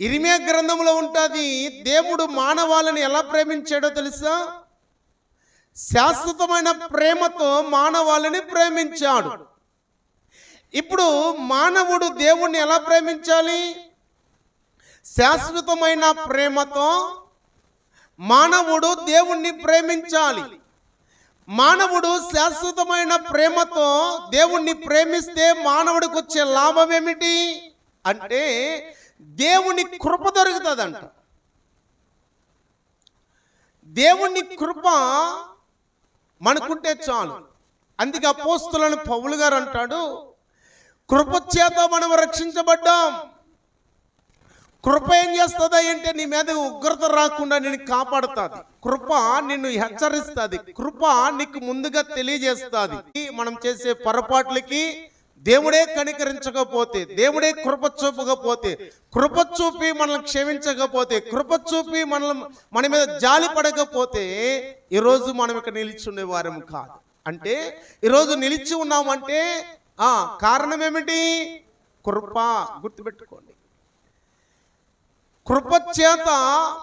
ఇరిమే గ్రంథంలో ఉంటుంది దేవుడు మానవాళిని ఎలా ప్రేమించాడో తెలుసా? శాశ్వతమైన ప్రేమతో మానవాళిని ప్రేమించాడు. ఇప్పుడు మానవుడు దేవుణ్ణి ఎలా ప్రేమించాలి? శాశ్వతమైన ప్రేమతో మానవుడు దేవుణ్ణి ప్రేమించాలి. మానవుడు శాశ్వతమైన ప్రేమతో దేవుణ్ణి ప్రేమిస్తే మానవుడికి వచ్చే లాభం ఏమిటి? అంటే దేవుని కృప దొరుకుతుందంట. దేవుని కృప మనకుంటే చాలు. అందుకే అపోస్తులను పౌలు గారు అంటాడు కృప చేత మనం రక్షించబడ్డాం. కృప ఏం చేస్తుందా అంటే నీ మీద ఉగ్రత రాకుండా నేను కాపాడుతుంది. కృప నిన్ను హెచ్చరిస్తుంది. కృప నీకు ముందుగా తెలియజేస్తుంది. మనం చేసే పొరపాట్లకి దేవుడే కనికరించకపోతే దేవుడే కృప చూపకపోతే కృప చూపి మనల్ని క్షమించకపోతే కృప చూపి మనల్ని మన మీద జాలి పడకపోతే ఈరోజు మనం ఇక్కడ నిలిచి ఉండేవారం కాదు. అంటే ఈరోజు నిలిచి ఉన్నామంటే ఆ కారణం ఏమిటి? కృప. గుర్తుపెట్టుకోండి. కృపచేత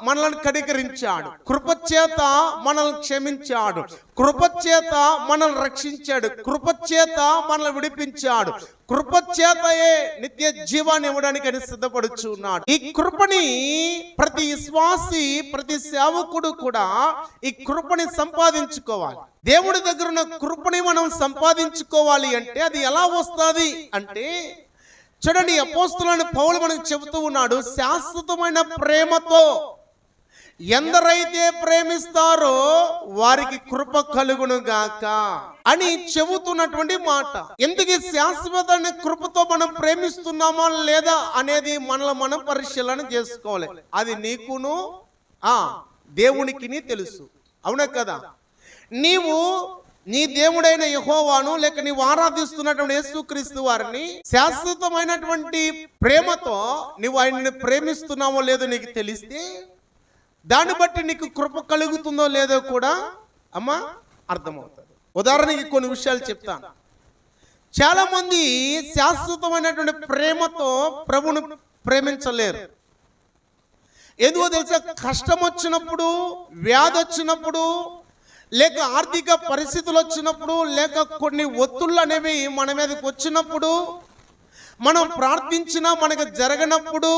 మనల్ని కనికరించాడు. కృపచేత మనల్ని క్షమించాడు. కృపచేత మనల్ని రక్షించాడు. కృపచేత మనల్ని విడిపించాడు. కృపచేతయే నిత్య జీవాన్ని ఇవ్వడానికి అని సిద్ధపడుచున్నాడు. ఈ కృపని ప్రతి విశ్వాసి ప్రతి సేవకుడు కూడా ఈ కృపని సంపాదించుకోవాలి. దేవుడి దగ్గర ఉన్న కృపని మనం సంపాదించుకోవాలి అంటే అది ఎలా వస్తుంది అంటే చూడండి అపోస్తులను పౌలు మనకు చెబుతూ ఉన్నాడు శాశ్వతమైన ప్రేమతో. ఎందరైతే ప్రేమిస్తారో వారికి కృప కలుగును గాక అని చెబుతున్నటువంటి మాట. ఎందుకు శాశ్వత కృపతో మనం ప్రేమిస్తున్నామా లేదా అనేది మనలో మనం పరిశీలన చేసుకోవాలి. అది నీకును ఆ దేవునికి తెలుసు. అవునా కదా? నీవు నీ దేవుడైన యహోవాను లేక నీవు ఆరాధిస్తున్నటువంటి యేసుక్రీస్తు వారిని శాశ్వతమైనటువంటి ప్రేమతో నువ్వు ఆయన్ని ప్రేమిస్తున్నావో లేదో నీకు తెలిస్తే దాన్ని బట్టి నీకు కృప కలుగుతుందో లేదో కూడా అమ్మ అర్థమవుతుంది. ఉదాహరణకి కొన్ని విషయాలు చెప్తాను. చాలా మంది శాశ్వతమైనటువంటి ప్రేమతో ప్రభును ప్రేమించలేరు. ఎందుకో తెలుసా? కష్టం వచ్చినప్పుడు వ్యాధి వచ్చినప్పుడు లేక ఆర్థిక పరిస్థితులు వచ్చినప్పుడు లేక కొన్ని ఒత్తుళ్ళు అనేవి మన మీదకి వచ్చినప్పుడు మనం ప్రార్థించినా మనకు జరగనప్పుడు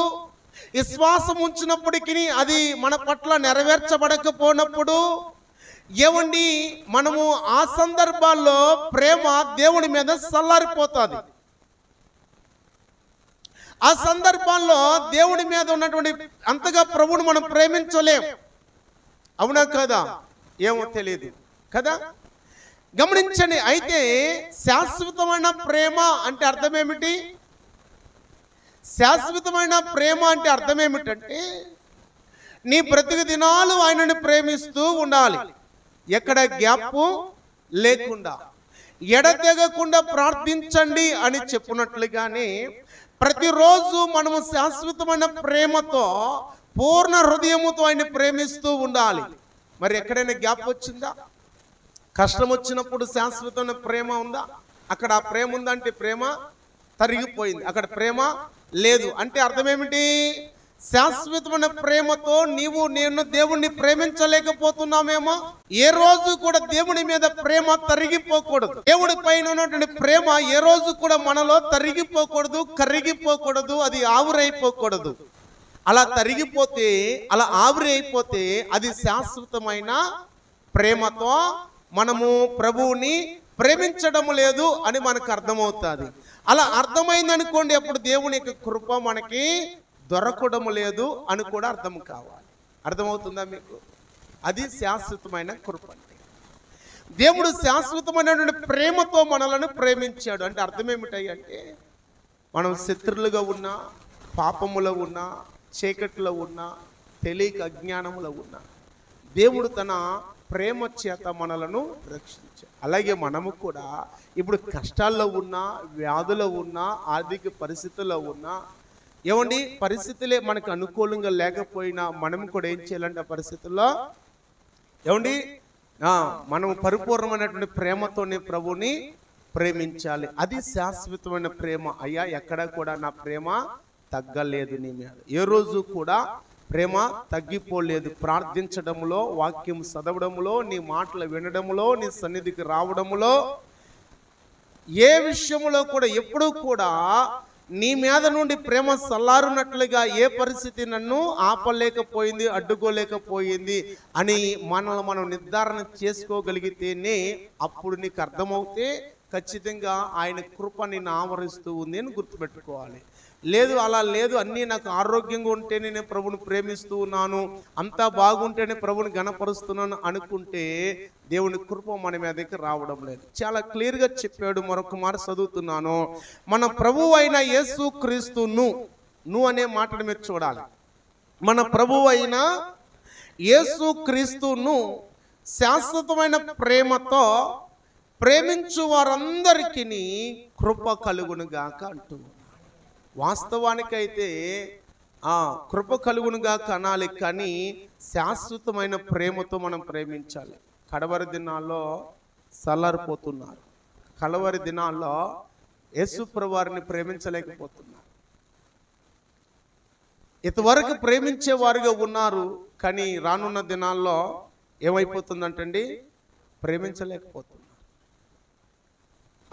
విశ్వాసం ఉంచినప్పటికీ అది మన పట్ల నెరవేర్చబడకపోయినప్పుడు ఏమండి మనము ఆ సందర్భాల్లో ప్రేమ దేవుడి మీద చల్లారిపోతుంది ఆ సందర్భాల్లో దేవుడి మీద ఉన్నటువంటి అంతగా ప్రభువుని మనం ప్రేమించలేం. అవునా కదా? ఏమో తెలియదు కదా? గమనించండి అయితే శాశ్వతమైన ప్రేమ అంటే అర్థం ఏమిటి శాశ్వతమైన ప్రేమ అంటే అర్థం ఏమిటంటే నీ బ్రతుకు దినాలు ఆయనని ప్రేమిస్తూ ఉండాలి. ఎక్కడ గ్యాప్? లేకుండా. ఎడతెగకుండా ప్రార్థించండి అని చెప్పినట్లుగానే ప్రతిరోజు మనము శాశ్వతమైన ప్రేమతో పూర్ణ హృదయముతో ఆయన ప్రేమిస్తూ ఉండాలి. మరి ఎక్కడైనా గ్యాప్ వచ్చిందా? కష్టం వచ్చినప్పుడు శాశ్వతమైన ప్రేమ ఉందా? అక్కడ ఆ ప్రేమ ఉందంటే ప్రేమ తరిగిపోయింది. అక్కడ ప్రేమ లేదు. అంటే అర్థం ఏమిటి శాశ్వతమైన ప్రేమతో నీవు నేను దేవుణ్ణి ప్రేమించలేకపోతున్నామేమో ఏ రోజు కూడా దేవుని మీద ప్రేమ తరిగిపోకూడదు. దేవుడి పైన ఉన్నటువంటి ప్రేమ ఏ రోజు కూడా మనలో తరిగిపోకూడదు కరిగిపోకూడదు అది ఆవురైపోకూడదు. అలా తరిగిపోతే అలా ఆవిరి అయిపోతే అది శాశ్వతమైన ప్రేమతో మనము ప్రభువుని ప్రేమించడం లేదు అని మనకు అర్థమవుతుంది. అలా అర్థమైంది అనుకోండి అప్పుడు దేవుని యొక్క కృప మనకి దొరకడం లేదు అని కూడా అర్థం కావాలి. అర్థమవుతుందా మీకు? అది శాశ్వతమైన కృప అంటే దేవుడు శాశ్వతమైనటువంటి ప్రేమతో మనలను ప్రేమించాడు. అంటే అర్థం ఏమిటాయి అంటే మనం శత్రులుగా ఉన్నా పాపములో ఉన్నా చీకట్లో ఉన్నా తెలియక అజ్ఞానములో ఉన్నా దేవుడు తన ప్రేమ చేత మనలను రక్షించాడు అలాగే మనము కూడా ఇప్పుడు కష్టాల్లో ఉన్నా వ్యాధులో ఉన్నా ఆర్థిక పరిస్థితుల్లో ఉన్నా ఏమండి? పరిస్థితులే మనకు అనుకూలంగా లేకపోయినా మనం కూడా ఏం చేయాలంటే పరిస్థితుల్లో ఏమండి? మనం పరిపూర్ణమైనటువంటి ప్రేమతోనే ప్రభుని ప్రేమించాలి. అది శాశ్వతమైన ప్రేమ. అయ్యా ఎక్కడ కూడా నా ప్రేమ తగ్గలేదు నీ మీద. ఏ రోజు కూడా ప్రేమ తగ్గిపోలేదు. ప్రార్థించడంలో వాక్యం చదవడంలో నీ మాటలు వినడంలో నీ సన్నిధికి రావడంలో ఏ విషయంలో కూడా ఎప్పుడూ కూడా నీ మీద నుండి ప్రేమ సల్లారునట్లుగా ఏ పరిస్థితి నన్ను ఆపలేకపోయింది అడ్డుకోలేకపోయింది అని మనల్ని మనం నిర్ధారణ చేసుకోగలిగితేనే అప్పుడు నీకు అర్థమవుతే ఖచ్చితంగా ఆయన కృప నిన్ను ఆవరిస్తూ ఉంది అని గుర్తుపెట్టుకోవాలి. లేదు అలా లేదు. అన్నీ నాకు ఆరోగ్యంగా ఉంటేనే నేను ప్రభుని ప్రేమిస్తూ ఉన్నాను. అంతా బాగుంటేనే ప్రభుని గణపరుస్తున్నాను అనుకుంటే దేవుని కృప మన మీదకి రావడం లేదు. చాలా క్లియర్గా చెప్పాడు మరొక మాట చదువుతున్నాను. మన ప్రభు అయిన యేసు క్రీస్తును నువ్వు అనే మాటను మీరు చూడాలి. మన ప్రభు అయిన యేసు క్రీస్తును శాశ్వతమైన ప్రేమతో ప్రేమించు వారందరికీ కృప కలుగునుగాక అంటూ వాస్తవానికైతే ఆ కృప కలుగునుగా కనాలి కానీ శాశ్వతమైన ప్రేమతో మనం ప్రేమించాలి. కడవరి దినాల్లో సల్లారిపోతున్నారు కలవరి దినాల్లో యేసుప్ర వారిని ప్రేమించలేకపోతున్నారు. ఇంతవరకు ప్రేమించే వారిగా ఉన్నారు కానీ రానున్న దినాల్లో ఏమైపోతుందంటండి? ప్రేమించలేకపోతున్నారు.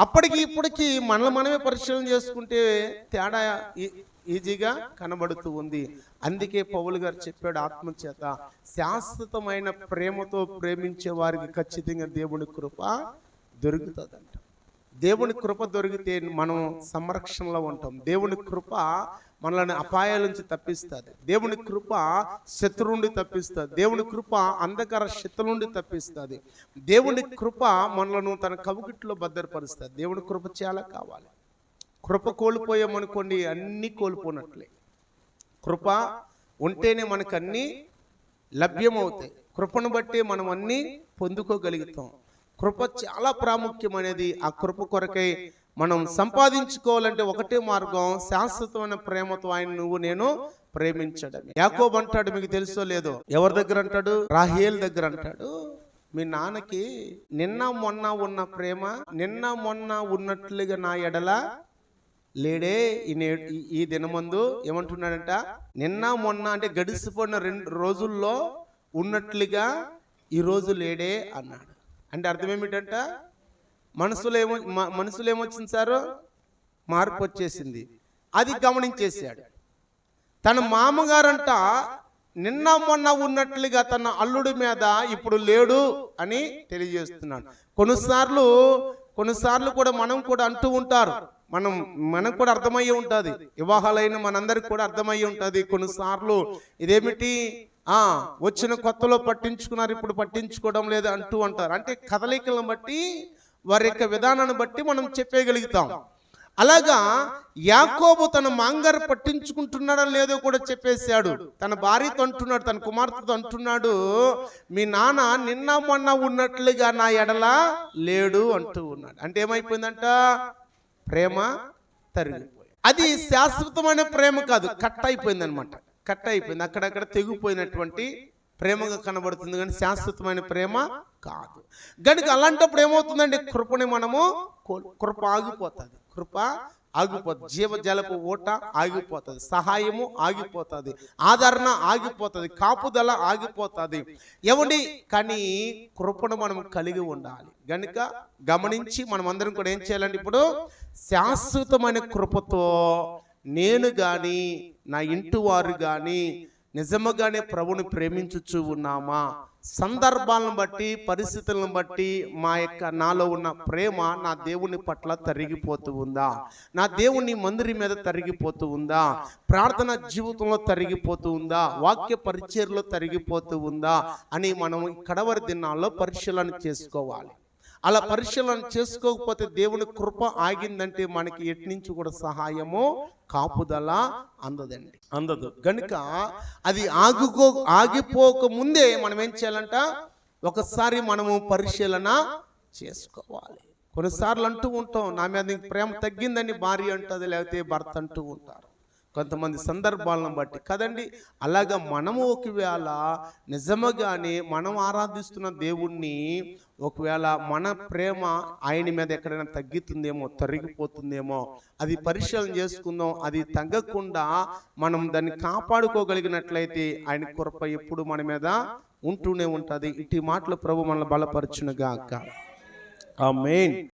అప్పటికి ఇప్పటికి మనల్ని మనమే పరిశీలన చేసుకుంటే తేడా ఈ- ఈజీగా కనబడుతూ ఉంది. అందుకే పౌలు గారు చెప్పాడు ఆత్మచేత శాశ్వతమైన ప్రేమతో ప్రేమించే వారికి ఖచ్చితంగా దేవుని కృప దొరుకుతుందంట. దేవుని కృప దొరికితే మనం సంరక్షణలో ఉంటాం. దేవుని కృప మనల్ని అపాయాల నుంచి తప్పిస్తుంది. దేవుని కృప శత్రు నుండి తప్పిస్తుంది. దేవుని కృప అంధకార శక్తుల నుండి తప్పిస్తుంది. దేవుని కృప మనలను తన కవుగిట్లో భద్రపరుస్తుంది. దేవుని కృప చాలా కావాలి. కృప కోల్పోయామనుకోండి అన్నీ కోల్పోనట్లే. కృప ఉంటేనే మనకు అన్నీ లభ్యమవుతాయి. కృపను బట్టి మనం అన్నీ పొందుకోగలుగుతాం. కృప చాలా ప్రాముఖ్యమైనది. ఆ కృప కొరకై మనం సంపాదించుకోవాలంటే ఒకటే మార్గం శాశ్వతమైన ప్రేమతో ఆయన నువ్వు నేను ప్రేమించడం యాకోబ్ అంటాడు మీకు తెలుసో లేదో? ఎవరి దగ్గర అంటాడు? రాహేల్ దగ్గర అంటాడు. మీ నాన్నకి నిన్న మొన్న ఉన్న ప్రేమ నిన్న మొన్న ఉన్నట్లుగా నా ఎడల లేడే ఈ నే ఈ- దినమందు ఏమంటున్నాడంట? నిన్న మొన్న అంటే గడిచిపోయిన రెండు రోజుల్లో ఉన్నట్లుగా ఈ రోజు లేడే అన్నాడు. అంటే అర్థం ఏమిటంట? మనసులో ఏమో మనసులో ఏమొచ్చింది సారు? మార్పు వచ్చేసింది అది గమనించేశాడు. తన మామగారంట నిన్న మొన్న ఉన్నట్లుగా తన అల్లుడి మీద ఇప్పుడు లేడు అని తెలియజేస్తున్నాడు. కొన్నిసార్లు కొన్నిసార్లు కూడా మనం కూడా అంటూ ఉంటారు. మనం మనకు కూడా అర్థమయ్యే ఉంటుంది. వివాహాలైన మనందరికి కూడా అర్థమయ్యే ఉంటుంది. కొన్నిసార్లు ఇదేమిటి? ఆ వచ్చిన కొత్తలో పట్టించుకున్నారు ఇప్పుడు పట్టించుకోవడం లేదు అంటూ అంటారు. అంటే కదలికలను బట్టి వారి యొక్క విధానాన్ని బట్టి మనం చెప్పేయగలుగుతాం. అలాగా యాకోబు తన మాంగారు పట్టించుకుంటున్నాడో లేదో కూడా చెప్పేశాడు. తన భార్యతో అంటున్నాడు తన కుమార్తెతో అంటున్నాడు మీ నాన్న నిన్న మొన్న ఉన్నట్లుగా నా ఎడల లేడు అంటూ ఉన్నాడు. అంటే ఏమైపోయిందంట? ప్రేమ తరిగిపోయింది. అది శాశ్వతమైన ప్రేమ కాదు కట్ అయిపోయింది అనమాట కట్ అయిపోయింది. అక్కడక్కడ తెగిపోయినటువంటి ప్రేమగా కనబడుతుంది కానీ శాశ్వతమైన ప్రేమ కాదు. కనుక అలాంటప్పుడు ఏమవుతుందండి? కృపని మనము కృప ఆగిపోతుంది. కృప ఆగిపోతుంది. జీవజలపు ఓట ఆగిపోతుంది. సహాయము ఆగిపోతుంది. ఆదరణ ఆగిపోతుంది. కాపుదల ఆగిపోతుంది. ఏమండి? కానీ కృపను మనం కలిగి ఉండాలి. గనుక గమనించి మనం అందరం కూడా ఏం చేయాలండి ఇప్పుడు? శాశ్వతమైన కృపతో నేను గాని నా ఇంటి వారు గాని నిజముగానే ప్రభుని ప్రేమించుచు ఉన్నామా? సందర్భాలను బట్టి పరిస్థితులను బట్టి మా యొక్క నాలో ఉన్న ప్రేమ నా దేవుని పట్ల తరిగిపోతూ ఉందా? నా దేవుని మందిరి మీద తరిగిపోతూ ఉందా? ప్రార్థన జీవితంలో తరిగిపోతూ ఉందా? వాక్య పరిచయలో తరిగిపోతూ ఉందా? అని మనం కడవరి దినాల్లో పరిశీలన చేసుకోవాలి. అలా పరిశీలన చేసుకోకపోతే దేవుని కృప ఆగిందంటే మనకి ఎటు నుంచి కూడా సహాయము కాపుదల అందదండి. అందదు. గనుక అది ఆగుకో ఆగిపోక ముందే మనం ఏం చేయాలంట? ఒకసారి మనము పరిశీలన చేసుకోవాలి. కొన్నిసార్లు అంటూ ఉంటాం నా మీద ప్రేమ తగ్గిందని భార్య అంటుంది లేకపోతే భర్త అంటూ ఉంటారు. కొంతమంది సందర్భాలను బట్టి. కదండి? అలాగా మనము ఒకవేళ నిజముగానే మనం ఆరాధిస్తున్న దేవుణ్ణి ఒకవేళ మన ప్రేమ ఆయన మీద ఎక్కడైనా తగ్గుతుందేమో తరిగిపోతుందేమో అది పరిశీలన చేసుకుందాం అది తగ్గకుండా మనం దాన్ని కాపాడుకోగలిగినట్లయితే ఆయన కృప ఎప్పుడు మన మీద ఉంటూనే ఉంటుంది. ఇటు మాటలు ప్రభు మనల్ని బలపరచునుగాక. మెయిన్